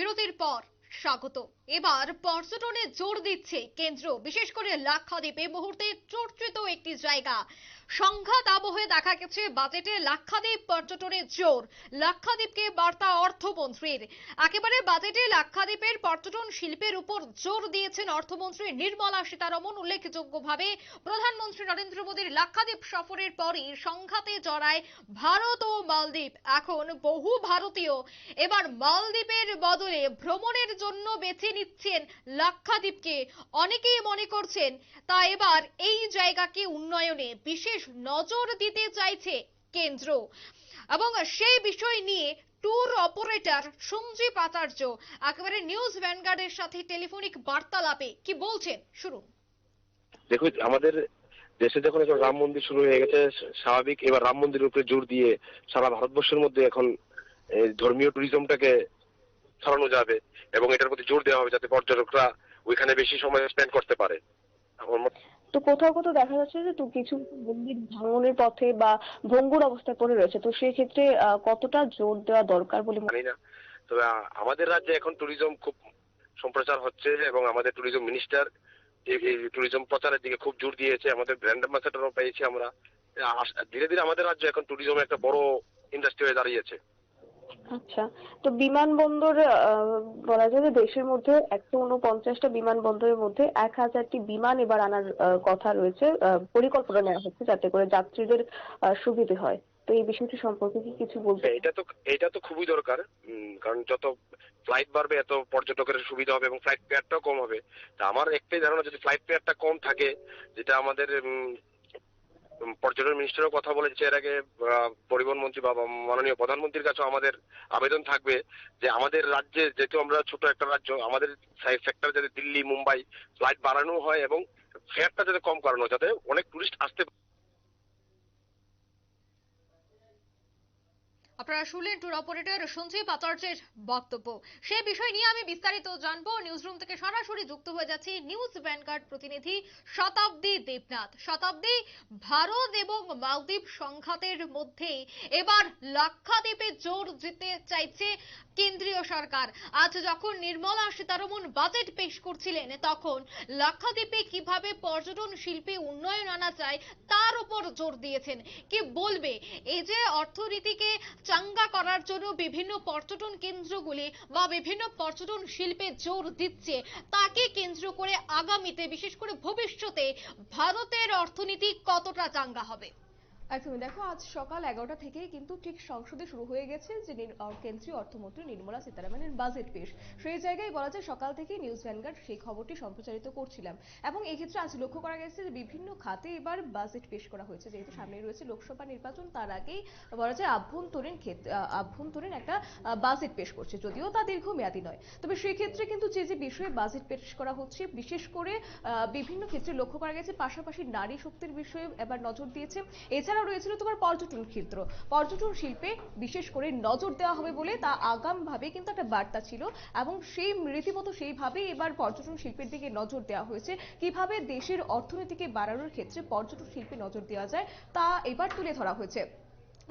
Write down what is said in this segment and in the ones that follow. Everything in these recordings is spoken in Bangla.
বিরতির পর স্বাগত। এবার পর্যটনে জোর দিচ্ছে কেন্দ্র, বিশেষ করে লাক্ষাদ্বীপে। মুহূর্তে চর্চিত একটি জায়গা। সংঘাত আবহে দেখা গেছে বাজেটে লাক্ষাদ্বীপ পর্যটনের জোর। লাক্ষাদ্বীপকে বার্তা অর্থমন্ত্রীর। একেবারে বাজেটে লাক্ষাদ্বীপের পর্যটন শিল্পের উপর জোর দিয়েছেন অর্থমন্ত্রী নির্মলা সীতারমন উল্লেখযোগ্যভাবে প্রধানমন্ত্রী নরেন্দ্র মোদীর লাক্ষাদ্বীপ সফরের পরই সংঘাতে জড়ায় ভারত ও মালদ্বীপ। এখন বহু ভারতীয় এবার মালদ্বীপের বদলে ভ্রমণের জন্য বেছে নিচ্ছেন লাক্ষাদ্বীপকে। অনেকেই মনে করছেন, তা এবার এই জায়গাকে উন্নয়নে বিশেষ নজর দিতে চাইছে কেন্দ্র। এবং সেই বিষয় নিয়ে ট্যুর অপারেটর সঞ্জীব আচার্য, একেবারে নিউজ ভ্যানগার্ডের সাথে টেলিফোনিক বার্তালাপে কি বলছেন? শুনুন। দেখুন, আমাদের দেশে যখন এখন রাম মন্দির শুরু হয়ে গেছে, স্বাভাবিক এবার রাম মন্দিরের উপরে জোর দিয়ে সারা ভারতবর্ষের মধ্যে এখন ধর্মীয় ট্যুরিজমটাকে ছড়ানো যাবে এবং এটার প্রতি জোর দেওয়া হবে যাতে পর্যটকরা ওইখানে বেশি সময় স্পেন্ড করতে পারে। তো কোথাও কোথাও দেখা যাচ্ছে যে তো কিছু মন্দির ভাঙনের পথে বা ভঙ্গুর অবস্থায় পড়ে রয়েছে। তো সেই ক্ষেত্রে কতটা জোর দেওয়া দরকার বলে জানি না। তবে আমাদের রাজ্যে এখন ট্যুরিজম খুব সম্প্রচার হচ্ছে এবং আমাদের ট্যুরিজম মিনিস্টার ট্যুরিজম প্রচারের দিকে খুব জোর দিয়েছে। আমাদের ব্র্যান্ড অ্যাম্বাসেডারও পেয়েছি আমরা। ধীরে ধীরে আমাদের রাজ্য এখন ট্যুরিজম একটা বড় ইন্ডাস্ট্রি হয়ে দাঁড়িয়েছে। আচ্ছা তো বিমানবন্দর বলা যায় যে দেশের মধ্যে একশো উনপঞ্চাশটা বিমানবন্দরের মধ্যে এক হাজারটি বিমান এবার আনার কথা রয়েছে। পরিকল্পনা নেওয়া হচ্ছে যাতে করে যাত্রীদের সুবিধে হয়। তো এই বিষয়টি সম্পর্কে কি কিছু বলতে হ্যাঁ, এটা তো এটা তো খুবই দরকার। কারণ যত ফ্লাইট বাড়বে এত পর্যটকের সুবিধা হবে এবং ফ্লাইট ফেয়ারটাও কম হবে। তা আমার একটাই ধারণা যদি ফ্লাইট ফেয়ারটা কম থাকে যেটা আমাদের পর্যটন মিনিস্টারও কথা বলেছে। এর আগে পরিবহন মন্ত্রী বা মাননীয় প্রধানমন্ত্রীর কাছেও আমাদের আবেদন থাকবে যে আমাদের রাজ্যে যেহেতু আমরা ছোট একটা রাজ্য, আমাদের সেক্টর যাতে দিল্লি, মুম্বাই ফ্লাইট বাড়ানো হয় এবং ফেয়ারটা যাতে কম করানো যাতে অনেক টুরিস্ট আসতে আপনারা শুনলেন ট্যুর অপারেটর সঞ্জীব আচার্যের বক্তব্য। সে বিষয় নিয়ে আমি বিস্তারিত জানব। নিউজরুম থেকে সরাসরি যুক্ত হয়ে যাচ্ছি নিউজ ভ্যানগার্ড প্রতিনিধি শতাব্দী দেবনাথ। শতাব্দী ভারত এবং মালদ্বীপ সংঘাতের মধ্যেই এবার লাক্ষাদ্বীপে জোর দিতে চাইছে কেন্দ্রীয় সরকার। আজ যখন নির্মলা সীতারমন বাজেট পেশ করছিলেন, তখন লাক্ষাদ্বীপে কীভাবে পর্যটন শিল্পে উন্নয়ন আনা যায়, তার উপর জোর দিয়েছেন। কি বলবে? এই যে অর্থনীতিকে চাঙ্গা করার জন্য বিভিন্ন পর্যটন কেন্দ্রগুলি বা বিভিন্ন পর্যটন শিল্পে জোর দিচ্ছে। তাকে কেন্দ্র করে আগামীতে, বিশেষ করে ভবিষ্যতে, ভারতের অর্থনীতি কতটা চাঙ্গা হবে? একদমই দেখো, আজ সকাল এগারোটা থেকেই কিন্তু ঠিক সংসদে শুরু হয়ে গেছে যে কেন্দ্রীয় অর্থমন্ত্রী নির্মলা সীতারামনের বাজেট পেশ। সেই জায়গায় বলা যায় সকাল থেকেই নিউজ ভ্যানগার্ড সেই খবরটি সম্প্রচারিত করছিলাম এবং এই ক্ষেত্রে আজ লক্ষ্য করা গেছে যে বিভিন্ন খাতে এবার বাজেট পেশ করা হয়েছে। যেহেতু সামনে রয়েছে লোকসভা নির্বাচন, তার আগেই বলা যায় আভ্যন্তরীণ ক্ষেত্রে আভ্যন্তরীণ একটা বাজেট পেশ করছে, যদিও তা দীর্ঘমেয়াদী নয়। তবে সেই ক্ষেত্রে কিন্তু যে যে বিষয়ে বাজেট পেশ করা হচ্ছে, বিশেষ করে বিভিন্ন ক্ষেত্রে লক্ষ্য করা গেছে পাশাপাশি নারী শক্তির বিষয়ে এবার নজর দিয়েছে। এছাড়াও রয়েছিল তোমার পর্যটন ক্ষেত্র। পর্যটন শিল্পে বিশেষ করে নজর দেওয়া হবে বলে তা আগাম ভাবে কিন্তু একটা বার্তা ছিল এবং সেই রীতিমতো সেইভাবেই এবার পর্যটন শিল্পের দিকে নজর দেওয়া হয়েছে। কীভাবে দেশের অর্থনীতিকে বাড়ানোর ক্ষেত্রে পর্যটন শিল্পে নজর দেওয়া যায় তা এবার তুলে ধরা হয়েছে।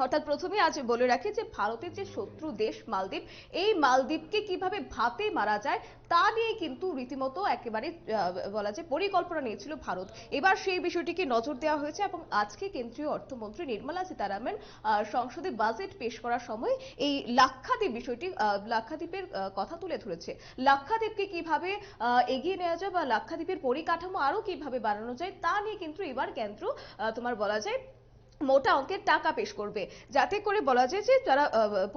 অর্থাৎ প্রথমে আজ বলে রাখি যে ভারতের যে শত্রু দেশ মালদ্বীপ, এই মালদ্বীপকে কীভাবে ভাতে মারা যায় তা নিয়ে কিন্তু রীতিমতো একেবারে বলা যায় পরিকল্পনা নিয়েছিল ভারত। এবার সেই বিষয়টিকে নজর দেওয়া হয়েছে এবং আজকে কেন্দ্রীয় অর্থমন্ত্রী নির্মলা সীতারামন সংসদে বাজেট পেশ করার সময় এই লাক্ষাদ্বীপ বিষয়টি লাক্ষাদ্বীপের কথা তুলে ধরেছে। লাক্ষাদ্বীপকে কীভাবে এগিয়ে নেওয়া যায় বা লাক্ষাদ্বীপের পরিকাঠামো আরও কীভাবে বাড়ানো যায় তা নিয়ে কিন্তু এবার কেন্দ্র তোমার বলা যায় মোটা অঙ্কের টাকা পেশ করবে। যাতে করে বলা যায় যে যারা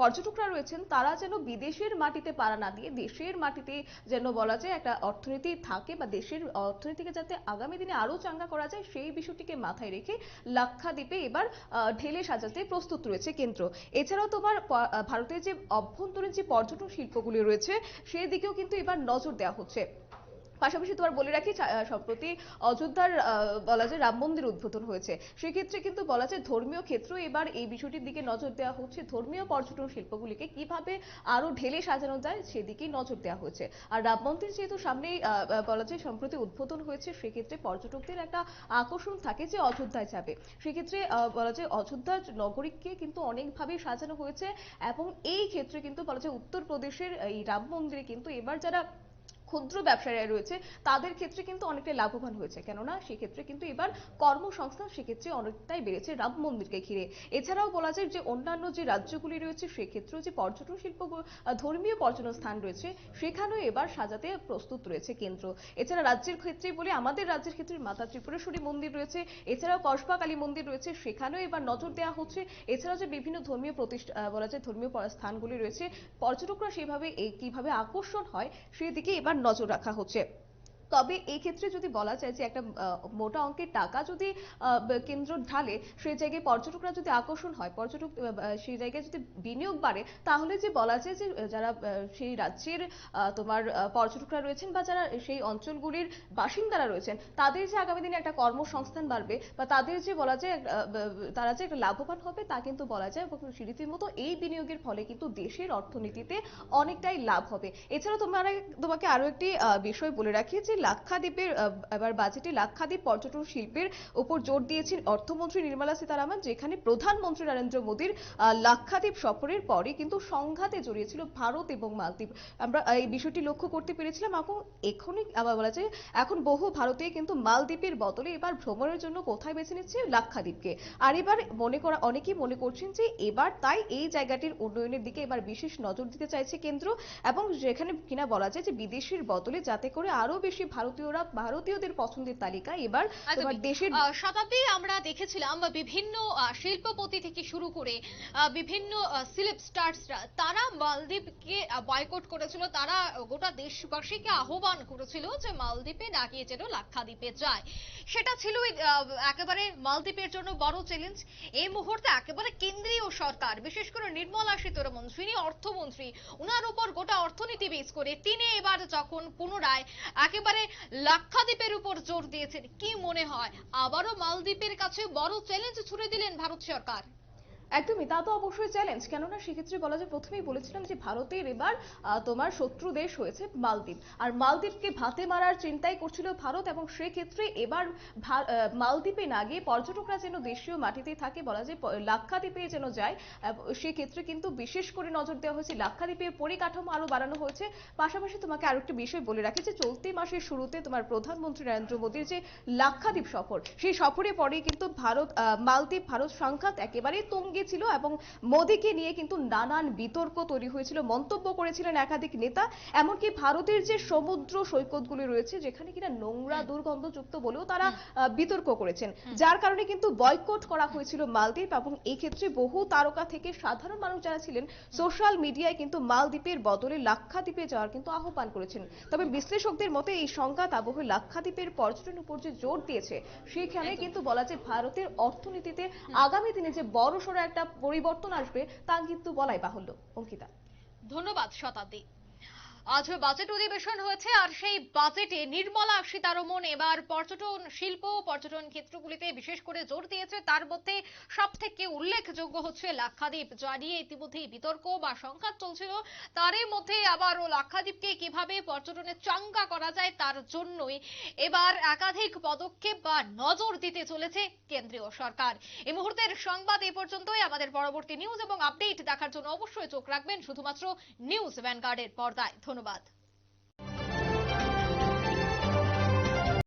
পর্যটকরা রয়েছেন, তারা যেন বিদেশের মাটিতে পাড়া না দিয়ে দেশের মাটিতে যেন বলা যায় একটা অর্থনীতি থাকে বা দেশের অর্থনীতিকে যাতে আগামী দিনে আরও চাঙ্গা করা যায়, সেই বিষয়টিকে মাথায় রেখে লাক্ষাদ্বীপে এবার ঢেলে সাজাতে প্রস্তুত রয়েছে কেন্দ্র। এছাড়াও তোমার ভারতের যে অভ্যন্তরীণ যে পর্যটন শিল্পগুলি রয়েছে সেই দিকেও কিন্তু এবার নজর দেওয়া হচ্ছে। পাশাপাশি তোমার বলে রাখি সম্প্রতি অযোধ্যার বলা যায় রাম মন্দির উদ্বোধন হয়েছে। সেক্ষেত্রে কিন্তু বলা যায় ধর্মীয় ক্ষেত্রেও এবার এই বিষয়টির দিকে নজর দেওয়া হচ্ছে। ধর্মীয় পর্যটন শিল্পগুলিকে কীভাবে আরও ঢেলে সাজানো যায়, সেদিকেই নজর দেওয়া হয়েছে। আর রাম মন্দির যেহেতু সামনেই বলা যায় সম্প্রতি উদ্বোধন হয়েছে, সেক্ষেত্রে পর্যটকদের একটা আকর্ষণ থাকে যে অযোধ্যায় যাবে। সেক্ষেত্রে বলা যায় অযোধ্যা নগরীকে কিন্তু অনেকভাবে সাজানো হয়েছে এবং এই ক্ষেত্রে কিন্তু বলা যায় উত্তরপ্রদেশের এই রাম মন্দিরে কিন্তু এবার যারা ক্ষুদ্র ব্যবসায়ীরা রয়েছে, তাদের ক্ষেত্রে কিন্তু অনেকটাই লাভবান হয়েছে। কেননা সেক্ষেত্রে কিন্তু এবার কর্মসংস্থান সেক্ষেত্রে অনেকটাই বেড়েছে রাম মন্দিরকে ঘিরে। এছাড়াও বলা যায় যে অন্যান্য যে রাজ্যগুলি রয়েছে, সেক্ষেত্রেও যে পর্যটন শিল্প ধর্মীয় পর্যটন স্থান রয়েছে, সেখানেও এবার সাজাতে প্রস্তুত রয়েছে কেন্দ্র। এছাড়া রাজ্যের ক্ষেত্রে বলি, আমাদের রাজ্যের ক্ষেত্রে মাতা ত্রিপুরেশ্বরী মন্দির রয়েছে, এছাড়াও কসবা কালী মন্দির রয়েছে, সেখানেও এবার নজর দেওয়া হচ্ছে। এছাড়াও যে বিভিন্ন ধর্মীয় প্রতিষ্ঠা বলা যায় ধর্মীয় স্থানগুলি রয়েছে, পর্যটকরা সেভাবে কীভাবে আকর্ষণ হয়, সেদিকে এবার নজর রাখা হচ্ছে। তবে এই ক্ষেত্রে যদি বলা যায় যে একটা মোটা অঙ্কের টাকা যদি কেন্দ্র ঢালে সেই জায়গায় পর্যটকরা যদি আকর্ষণ হয়, পর্যটক সেই জায়গায় যদি বিনিয়োগ বাড়ে, তাহলে যে বলা যায় যে যারা সেই রাজ্যের তোমার পর্যটকরা রয়েছেন বা যারা সেই অঞ্চলগুলির বাসিন্দারা রয়েছেন, তাদের যে আগামী দিনে একটা কর্মসংস্থান বাড়বে বা তাদের যে বলা যায় তারা যে একটা লাভবান হবে, তা কিন্তু বলা যায় এবং মতো এই বিনিয়োগের ফলে কিন্তু দেশের অর্থনীতিতে অনেকটাই লাভ হবে। এছাড়া তোমার, তোমাকে আরও একটি বিষয় বলে রাখি যে লাক্ষাদ্বীপের এবার বাজেটে লাক্ষাদ্বীপ পর্যটন শিল্পের উপর জোর দিয়েছেন অর্থমন্ত্রী নির্মলা সীতারামন, যেখানে প্রধানমন্ত্রী নরেন্দ্র মোদীর লাক্ষাদ্বীপ সফরের পরে কিন্তু সংঘাতে জড়িয়েছিল ভারত এবং মালদ্বীপ। আমরা এই বিষয়টি লক্ষ্য করতে পেরেছিলাম, এখন এখনই আবার বলা যায়, এখন বহু ভারতীয় কিন্তু মালদ্বীপের বদলে এবার ভ্রমণের জন্য কোথায় বেছে নিচ্ছে লাক্ষাদ্বীপকে। আর এবার মনে করা, অনেকেই মনে করছেন যে এবার তাই এই জায়গাটির উন্নয়নের দিকে এবার বিশেষ নজর দিতে চাইছে কেন্দ্র এবং যেখানে কিনা বলা যায় যে বিদেশির বদলে যাতে করে আরও বেশি ভারতীয়রা ভারতীয়দের পছন্দের তালিকা। এবার দেশের শতাব্দী আমরা দেখেছিলাম বিভিন্ন শিল্পপতি থেকে শুরু করে বিভিন্ন সিলেব স্টার্সরা তারা মালদ্বীপকে বয়কট করেছিল। তারা গোটা দেশবাসীকে আহ্বান করেছিল যে মালদ্বীপে না গিয়ে যেন লাক্ষাদ্বীপে যায়। সেটা ছিল একেবারে মালদ্বীপের জন্য বড় চ্যালেঞ্জ এই মুহূর্তে একেবারে কেন্দ্রীয় সরকার বিশেষ করে নির্মলা সীতারমন যিনি অর্থমন্ত্রী উনার উপর গোটা অর্থনীতি বেস করে তিনি এবার যখন পুনরায় একেবারে লাক্ষাদ্বীপের উপর জোর দিয়েছেন। কি মনে হয়? আবারও মালদ্বীপের কাছে বড় চ্যালেঞ্জ ছুড়ে দিলেন ভারত সরকার। একদমই, তা তো অবশ্যই চ্যালেঞ্জ কেননা সেক্ষেত্রে বলা যায়, প্রথমেই বলেছিলাম যে ভারতের এবার তোমার শত্রু দেশ হয়েছে মালদ্বীপ। আর মালদ্বীপকে ভাতে মারার চিন্তাই করছিল ভারত এবং সেক্ষেত্রে এবার মালদ্বীপে না গিয়ে পর্যটকরা যেন দেশীয় মাটিতেই থাকে, বলা যায় লাক্ষাদ্বীপে যেন যায় সেক্ষেত্রে কিন্তু বিশেষ করে নজর দেওয়া হয়েছে, লাক্ষাদ্বীপের পরিকাঠামো আরও বাড়ানো হয়েছে। পাশাপাশি তোমাকে আরও একটি বিষয় বলে রাখি যে, চলতি মাসের শুরুতে তোমার প্রধানমন্ত্রী নরেন্দ্র মোদীর যে লাক্ষাদ্বীপ সফর, সেই সফরে পরেই কিন্তু ভারত মালদ্বীপ, ভারত সংঘাত একেবারেই তঙ্গে ছিল এবং মোদীকে নিয়ে কিন্তু নানান বিতর্ক তৈরি হয়েছিল মন্তব্য করেছিলেন একাধিক নেতা। এমনকি ভারতের যে সমুদ্র সৈকতগুলি রয়েছে যেখানে কিনা নোংরা দুর্গন্ধযুক্ত বলেও তারা বিতর্ক করেছেন। যার কারণে কিন্তু বয়কট করা হয়েছিল মালদ্বীপ এবং এই ক্ষেত্রে বহু তারকা থেকে সাধারণ মানুষ যারা ছিলেন সোশ্যাল মিডিয়ায় কিন্তু মালদ্বীপের বদলে লাক্ষাদ্বীপে যাওয়ার কিন্তু আহ্বান করেছেন। তবে বিশ্লেষকদের মতে এই সংঘাত আবহে লাক্ষাদ্বীপের পর্যটন উপর যে জোর দিয়েছে সেখানে কিন্তু বলা যায় ভারতের অর্থনীতিতে আগামী দিনে যে বড়সড় একটা পরিবর্তন আসবে তা কিন্তু বলাই বাহুল্য। অঙ্কিতা। ধন্যবাদ শতাব্দী। আজ বাজেট অধিবেশন হয়েছে আর সেই বাজেটে নির্মলা সীতারমন এবার পর্যটন শিল্প, পর্যটন ক্ষেত্রগুলিতে বিশেষ করে জোর দিয়েছে। তার মধ্যে সব থেকে উল্লেখযোগ্য হচ্ছে লাক্ষাদ্বীপ। যা নিয়ে ইতিমধ্যেই বিতর্ক বা সংঘাত চলছিল। তারই মধ্যে আবারও লাক্ষাদ্বীপকে কীভাবে পর্যটনে চাঙ্গা করা যায় তার জন্যই এবার একাধিক পদক্ষেপ বা নজর দিতে চলেছে কেন্দ্রীয় সরকার। এই মুহূর্তের সংবাদ এ পর্যন্তই। আমাদের পরবর্তী নিউজ এবং আপডেট দেখার জন্য অবশ্যই চোখ রাখবেন। শুধুমাত্র নিউজ ভ্যানগার্ডের পর্দায়। ধন্যবাদ